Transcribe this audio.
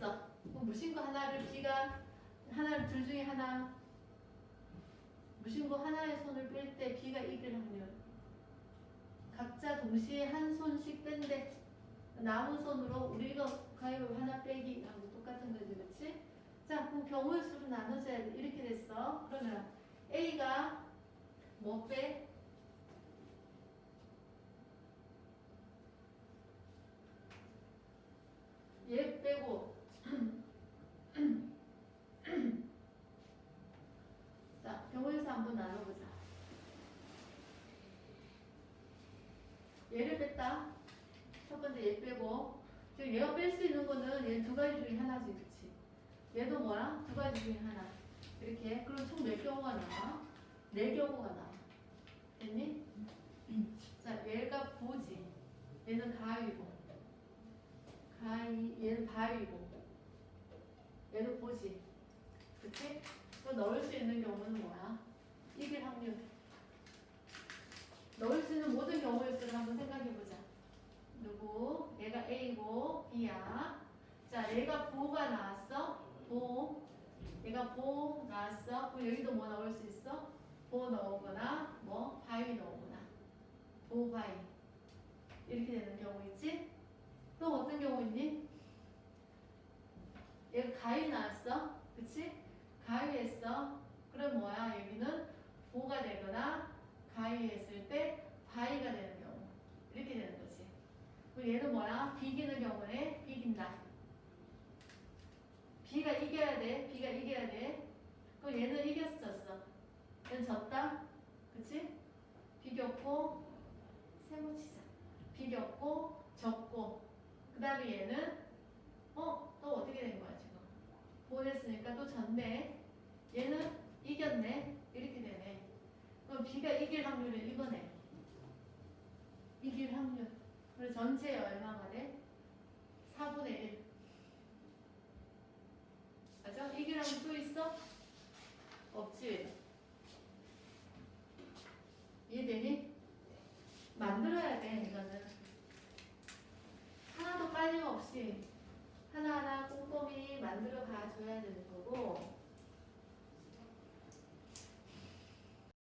무신구 하나를 B가 하나를 둘 중에 하나. 무신구 하나의 손을 뺄 때 B가 이길 확률. 각자 동시에 한 손씩 뺀대. 남은 손으로 우리가 가위바위보 하나 빼기. 하고 똑같은 거지 그렇지? 자 그럼 경우의 수로 나눠져야 돼. 이렇게 됐어. 그러면 A가 뭐 빼? 얘 빼고 수 한번 나눠보자. 얘를 뺐다. 첫 번째 얘 빼고. 지금 얘가 뺄 수 있는 거는 얘 두 가지 중에 하나지 그치? 얘도 뭐야? 두 가지 중에 하나. 이렇게. 그럼 총 몇 경우가 나와? 네 경우가 나와. 됐니? 자 얘가 보지. 얘는 가위고. 가위 얘는 바위고. 얘는 보지. 그치? 또 넣을 수 있는 경우는 뭐야? 이길 확률 넣을 수 있는 모든 경우의 수를 한번 생각해보자 누구? 얘가 B야. 자 얘가 보가 나왔어? 보 얘가 보 나왔어? 그럼 여기도 뭐 넣을 수 있어? 보 넣거나 뭐 바위 넣거나. 보 바위. 이렇게 되는 경우 있지? 또 어떤 경우 있니? 얘가 가위 나왔어? 그치? 가위 했어 그럼 뭐야? 여기는 보가 되거나 가위 했을 때 바위가 되는 경우. 이렇게 되는 그리고 얘는 뭐야? 비기는 경우에 비긴다 B가 이겨야 돼. B가 이겨야 돼. 그럼 얘는 이겼었어. 얘는 졌다. 그치? 비겼고, 세모 치자. 비겼고, 졌고. 그 다음에 얘는, 어? 또 어떻게 된 거야, 지금? 보냈으니까 또 졌네. 얘는 이겼네. 이렇게 되네. 그럼 B가 이길 확률은 이거네. 이길 확률. 전체에 얼마가 돼? 4분의 1. 맞아? 이기랑 또 있어? 없지? 이해되니? 만들어야 돼, 이거는. 하나도 빠짐없이 하나하나 꼼꼼히 만들어 가줘야 되는 거고,